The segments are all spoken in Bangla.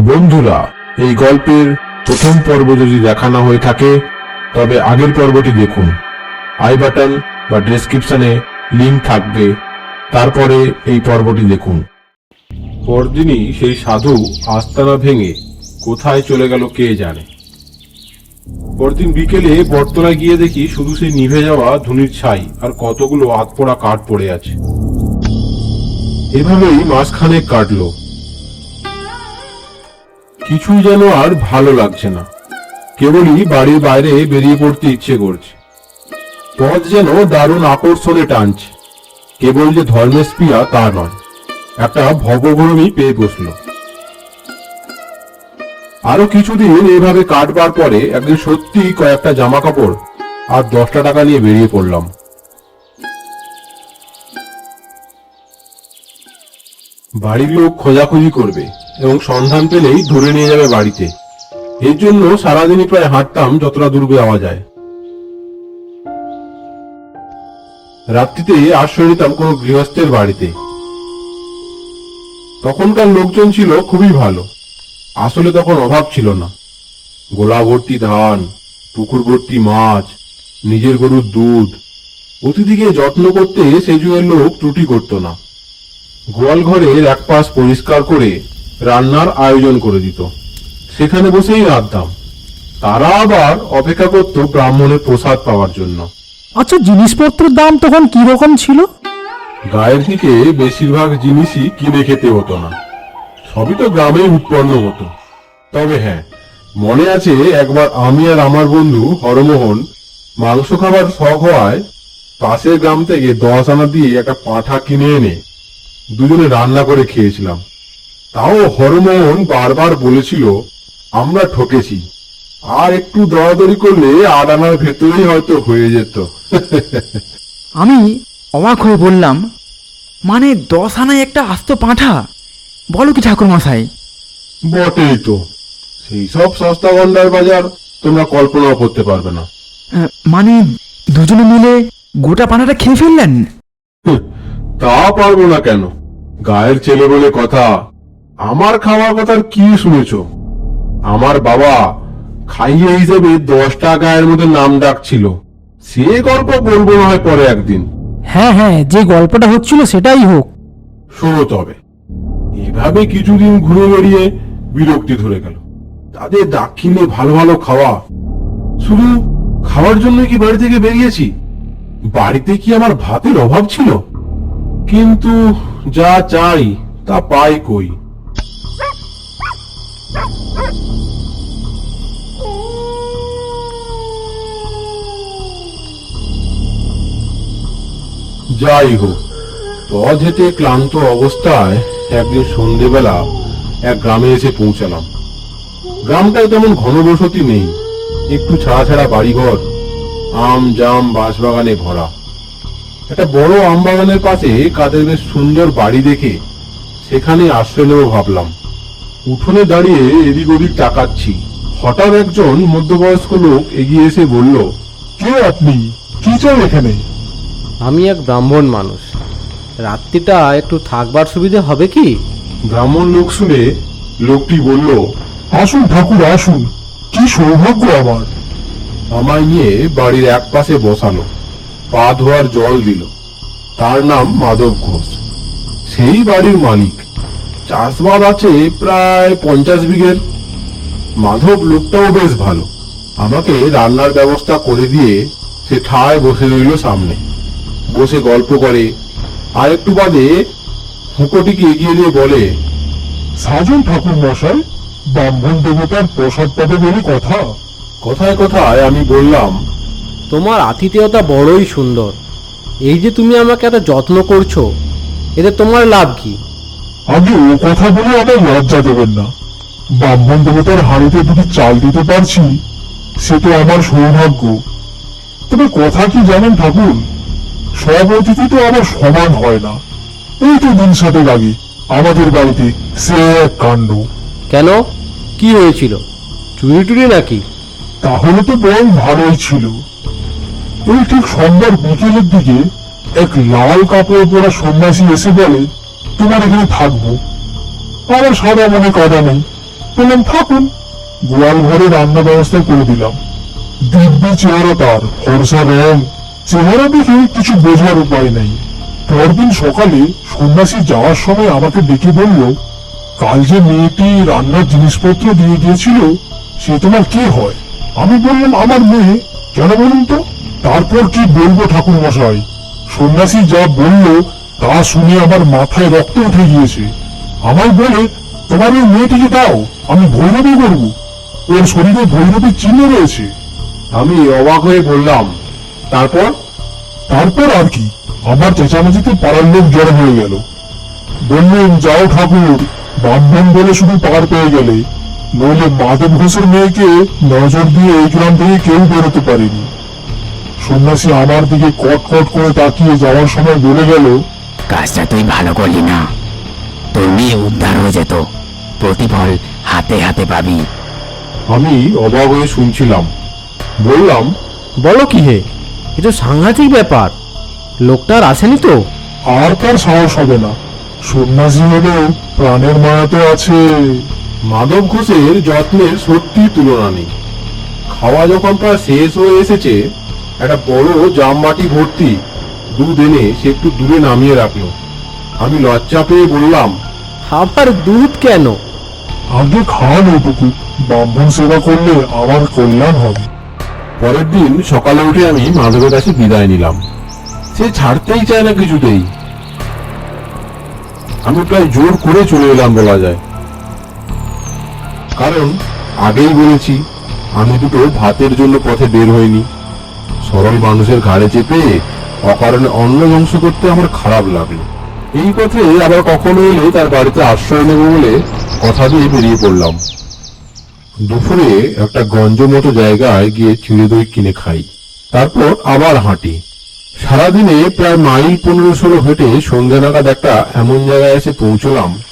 বন্ধুরা, এই গল্পের প্রথম পর্ব যদি দেখা না হয়ে থাকে, তবে আগের পর্বটি দেখুন। আই বাটন বা ডেসক্রিপশনে লিংক থাকবে। তারপরে এই পর্বটি দেখুন। পরদিনই সেই সাধু আস্তানা ভেঙে কোথায় চলে গেল কে জানে। পরদিন বিকেলে বটতলায় গিয়ে দেখি শুধু সেই নিভে যাওয়া ধুনির ছাই আর কতগুলো আতপোড়া কাঠ পড়ে আছে। এভাবেই মাসখানেক কাটলো। কিছুই যেন আর ভালো লাগছে না। কেবলই বাড়ির বাইরে বেরিয়ে পড়তে ইচ্ছে করছে। পথ যেন দারুণ আকর্ষণে টানছে। কেবল যে ধর্মেশ পিয়া তা নয়, একটা ভবঘরমই পেয়ে বসল। আরও কিছুদিন এভাবে কাটবার পরে একদিন সত্যি কয়েকটা জামা কাপড় আর দশটা টাকা নিয়ে বেরিয়ে পড়লাম। বাড়ির লোক খোঁজাখুঁজি করবে। এবং সন্ধান পেলেই ধরে নিয়ে যাবে বাড়িতে। এর জন্য সারাদিনই প্রায় হাঁটতাম যতটা দূর যাওয়া যায়। রাত্রিতে আশ্রয় নিতাম কোনো গৃহস্থের বাড়িতে। তখনকার লোকজন ছিল খুবই ভালো। আসলে তখন অভাব ছিল না। গোলা ভর্তি ধান, পুকুর ভর্তি মাছ, নিজের গরুর দুধ। অতিথিকে যত্ন করতে সে যুগের লোক ত্রুটি করত না। গোয়াল ঘরের এক পাশ পরিষ্কার করে রান্নার আয়োজন করে দিত। সেখানে বসেই রাঁধতাম তারা আবার অপেক্ষা করত ব্রাহ্মণের প্রসাদ পাওয়ার জন্য। আচ্ছা জিনিসপত্রের দাম তখন কি রকম ছিল? গায়ের দিকে বেশিরভাগ জিনিসই কিনে খেতে হতো না। সবই তো গ্রামে উৎপন্ন হতো। তবে হ্যাঁ মনে আছে একবার আমি আর আমার বন্ধু হরমোহন মাংস খাবার শখ হওয়ায় পাশের গ্রাম থেকে দশ আনা দিয়ে একটা পাঁঠা কিনে এনে দুজনে রান্না করে খেয়েছিলাম। তাও হরমোহন বারবার বলেছিল আমরা ঠকেছি। আর একটু দরাদরি করলে আনার ভেতরেই হয়তো হয়ে যেত। আমি অবাক হয়ে বললাম মানে দশ আনায় একটা আস্ত পাঁঠা? বলো কি ঠাকুর মশাই বটেই তো। সেই সব সস্তা গন্ডার বাজার তোমরা কল্পনাও করতে পারবে না। মানে দুজনে মিলে গোটা পাঁঠাটা খেয়ে ফেললেন? তা পারব না কেন? গায়ের ছেলে বলে কথা। আমার খাওয়ার কথার কি শুনেছ? আমার বাবা খাইয়ে হিসেবে দশটা গায়ের মধ্যে নাম ডাকছিল। সে গল্প বলব না হয় পরে একদিন। হ্যাঁ হ্যাঁ যে গল্পটা হচ্ছিল সেটাই হোক। শোনো তবে এভাবে কিছুদিন ঘুরে বেড়িয়ে বিরক্তি ধরে গেল। তাদের দাক্ষিণে ভালো ভালো খাওয়া। শুধু খাওয়ার জন্য কি বাড়ি থেকে বেরিয়েছি? বাড়িতে কি আমার ভাতের অভাব ছিল? কিন্তু যা চাই তা পাই কই? যাই হোক পথ হেঁটে ক্লান্ত অবস্থায় একদিন সন্ধেবেলা এক গ্রামে এসে পৌঁছালাম। গ্রামটায় তেমন ঘনবসতি নেই, একটু ছাড়া ছাড়া বাড়িঘর, আম, জাম, বাঁশবাগানে ভরা। একটা বড় আম বাগানের পাশে কাদের বেশ সুন্দর বাড়ি দেখে সেখানে আশ্রয় নেব ভাবলাম। উঠোনে দাঁড়িয়ে এদিক ওদিক তাকাচ্ছি। হঠাৎ একজন মধ্যবয়স্ক লোক এগিয়ে এসে বলল, কে আপনি? কি চাই এখানে? আমি এক ব্রাহ্মণ মানুষ। রাত্রিটা একটু থাকবার সুবিধে হবে কি? ব্রাহ্মণ লোক শুনে লোকটি বলল, আসুন ঠাকুর, আসুন। কি সৌভাগ্য আমার। আমায় নিয়ে বাড়ির এক পাশে বসালো, পা ধোয়ার জল দিল। তার নাম মাধব ঘোষ। সেই বাড়ির মালিক। চাষবাদ আছে প্রায় পঞ্চাশ বিঘের। মাধব লোকটাও বেশ ভালো। আমাকে রান্নার ব্যবস্থা করে দিয়ে সে ঠায় বসে রইল সামনে। বসে গল্প করে। আর একটু বাদে হুঁকোটিকে এগিয়ে দিয়ে বলে সাজন ঠাকুর মশাই ব্রাহ্মণ দেবতার প্রসাদ পাবে বলে কথা? কথায় কথায় আমি বললাম তোমার আতিথেয়তা বড়ই সুন্দর। এই যে তুমি আমাকে এত যত্ন করছ এতে তোমার লাভ কি? আগে ও কথা বলে আমার লজ্জা দেবেন না। ব্রাহ্মণ দেবতার হাড়িতে দুটি চাল দিতে পারছি সে তো আমার সৌভাগ্য। তবে কথা কি জানেন ঠাকুর? সব অতিথি তো আবার সমান হয় না। এই তো দিন সাথে লাগে। আমাদের বাড়িতে সে এক কাণ্ড। কেন? কি হয়েছিল? চুরি টুরি নাকি? তাহলে তো বরং ভালোই ছিল। এই ঠিক সোমবার বিকেলের দিকে এক লাল কাপড় পরা সন্ন্যাসী এসে বলে তোমার এখানে থাকব। আমার সাদা মনে কাদা নেই। বললাম থাকুন। গোয়াল ঘরে রান্না ব্যবস্থা করে দিলাম। দিব্যি চেহারা তার ফর্সা রং। চেহারা দেখে কিছু বোঝার উপায় নেই। পরদিন সকালে সন্ন্যাসী যাওয়ার সময় আমাকে ডেকে বলল, কাল যে মেয়েটি রান্নার জিনিসপত্র দিয়ে গিয়েছিল, সে তোমার কে হয়? আমি বললাম, আমার মেয়ে। কেন বলুন তো? তারপর কি বলব ঠাকুর মশাই সন্ন্যাসী যা বলল, তা শুনে আমার মাথায় রক্ত উঠে গিয়েছে। আমায় বলে, তোমার ওই মেয়েটিকে দাও, আমি ভৈরবী করব। ওর শরীরে ভৈরবীর চিহ্ন রয়েছে। আমি অবাক হয়ে বললাম তারপর? তারপর আর কি? আমার চেঁচামেচিতে পাড়ার লোক জড়ো হয়ে গেল। বললেন যাও ঠাকুর ব্রাহ্মণ বলে শুধু পার পেয়ে গেলে। নইলে মাধব ঘোষের মেয়েকে নজর দিয়ে এই গ্রাম থেকে কেউ বেরোতে পারেনি। সন্ন্যাসী আমার দিকে কট কট করে তাকিয়ে যাওয়ার সময় বলে গেল কাজটা তুই ভালো করলি না। তোর মেয়ে উদ্ধার হয়ে যেত। প্রতিফল হাতে হাতে পাবি। আমি অবাক হয়ে শুনছিলাম। বললাম বলো কি হে? এ তো সাংঘাতিক ব্যাপার। লোকটা আর আসেনি তো? আর তার সাহস হবে না। সন্ন্যাসী হলেও প্রাণের মায়াতে আছে। মাধব ঘোষের যত্নের সত্যি তুলনা নেই। খাওয়া যখন প্রায় শেষ হয়ে এসেছে একটা বড় জামবাটি ভর্তি দুধ এনে সে একটু দূরে নামিয়ে রাখল। আমি লজ্জা পেয়ে বললাম আবার দুধ কেন? আগে খাওয়ান ওটুকু ব্রাহ্মণ সেবা করলে আমার কল্যাণ হবে। পরের দিন সকালে উঠে আমি মাধবের কাছে বিদায় নিলাম। সে ছাড়তেই চায় না কিছুতেই। আমি প্রায় জোর করে চলে এলাম বলা যায়। কারণ আগেই বলেছি, আমি দুটো ভাতের জন্য পথে বের হইনি। সরল মানুষের ঘাড়ে চেপে অকারণে অন্ন ধ্বংস করতে আমার খারাপ লাগল। এই পথে আবার কখনো এলে তার বাড়িতে আশ্রয় নেব বলে কথা দিয়ে বেরিয়ে পড়লাম। দুপুরে একটা গঞ্জ মতো জায়গায় গিয়ে চিড়ে দই কিনে খাই। তারপর আবার হাঁটি। সারাদিনে প্রায় মাইল পনেরো ষোলো হেঁটে সন্ধ্যা নাগাদ একটা এমন জায়গায় এসে পৌঁছলাম,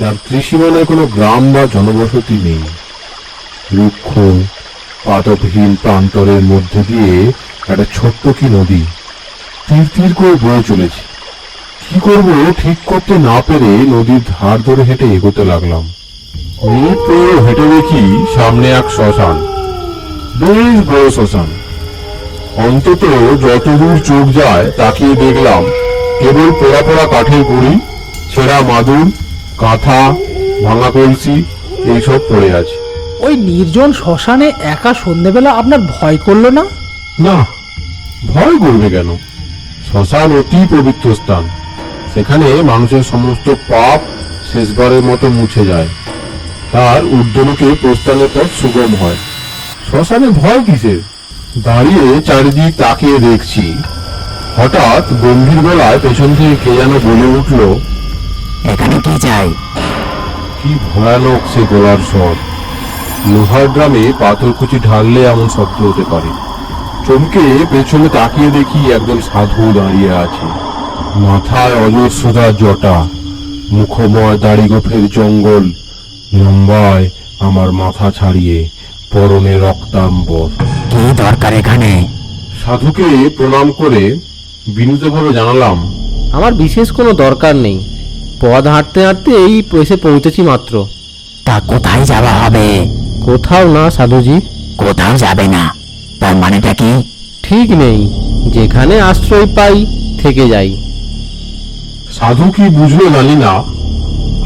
যার ত্রিসীমানায় কোনো গ্রাম বা জনবসতি নেই। রুক্ষ পাতকহীন প্রান্তরের মধ্যে দিয়ে একটা ছোট্ট কি নদী। তীর তীর করে বয়ে চলেছে। কি করব ঠিক করতে না পেরে নদীর ধার ধরে হেঁটে এগোতে লাগলাম। মিনিট হেঁটে দেখি সামনে এক শ্মশান। বেশ বড় শ্মশান। অন্তত যতদূর চোখ যায় তাকিয়ে দেখলাম কেবল পোড়া পোড়া কাঠের গুঁড়ি ছেঁড়া মাদুর কাঁথা ভাঙা কলসি এইসব পড়ে আছে। ওই নির্জন শ্মশানে একা সন্ধেবেলা আপনার ভয় করল না? না ভয় করবে কেন? শ্মশান অতি পবিত্র স্থান। সেখানে মানুষের সমস্ত পাপ শেষবারের মতো মুছে যায়। তার ঊর্ধ্বলোকে প্রস্থানের পথ সুগম হয়। শ্মশানে ভয় কিসের? দাঁড়িয়ে চারিদিক তাকিয়ে দেখছি। হঠাৎ গম্ভীর গলায় পেছন থেকে কে যেন বলে উঠল এখানে কি চাই কি ভয়ানক সে গলার স্বর। লোহার ড্রামে পাথরকুচি ঢাললে এমন শব্দ হতে পারে। চমকে পেছনে তাকিয়ে দেখি একজন সাধু দাঁড়িয়ে আছে। মাথায় অজস্রতা জটা মুখময় দাড়ি গোফের জঙ্গল লম্বায় আমার মাথা ছাড়িয়ে পরনে রক্তাম্বর। কি দরকার এখানে? সাধুকে প্রণাম করে বিনীতভাবে জানালাম আমার বিশেষ কোনো দরকার নেই। পথ হাঁটতে হাঁটতে এই এসে পৌঁছেছি মাত্র। তা কোথায় যাওয়া হবে? কোথাও না সাধুজি। কোথাও যাবে না। তার মানেটা কি? ঠিক নেই। যেখানে আশ্রয় পাই থেকে যাই। সাধু কি বুঝলো জানি না।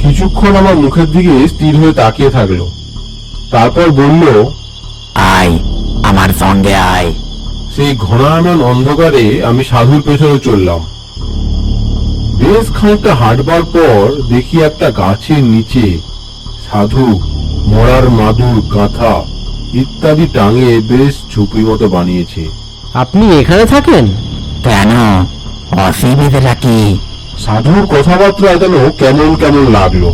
কিছুক্ষণ আমার মুখের দিকে স্থির হয়ে তাকিয়ে থাকল। তারপর বলল আয় আমার সঙ্গে আয়। সেই ঘনায়মান অন্ধকারে আমি সাধুর পেছনে চললাম। বেশ খানিকটা হাঁটবার পর দেখি একটা গাছের নিচে সাধু মরার মাদুর কাঁথা ইত্যাদি টাঙিয়ে বেশ ঝুপড়ি মতো বানিয়েছে। আপনি এখানে থাকেন? কেন? অসুবিধাটা কি? সাধুর কথাবার্তা যেন কেমন কেমন লাগল?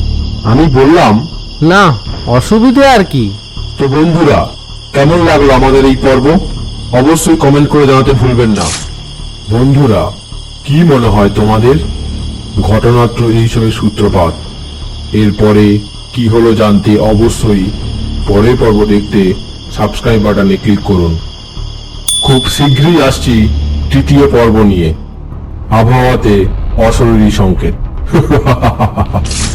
আমি বললাম না অসুবিধে আর কি। তো বন্ধুরা কেমন লাগল আমাদের এই পর্ব? অবশ্যই কমেন্ট করে জানাতে ভুলবেন না। বন্ধুরা কি মনে হয় তোমাদের? ঘটনাত্র এইসবের সূত্রপাত। এরপরে কি হলো জানতে অবশ্যই পরের পর্ব দেখতে সাবস্ক্রাইব বাটনে ক্লিক করুন। খুব শীঘ্রই আসছি তৃতীয় পর্ব নিয়ে। আবহাওয়াতে অশরীরী সংকেত।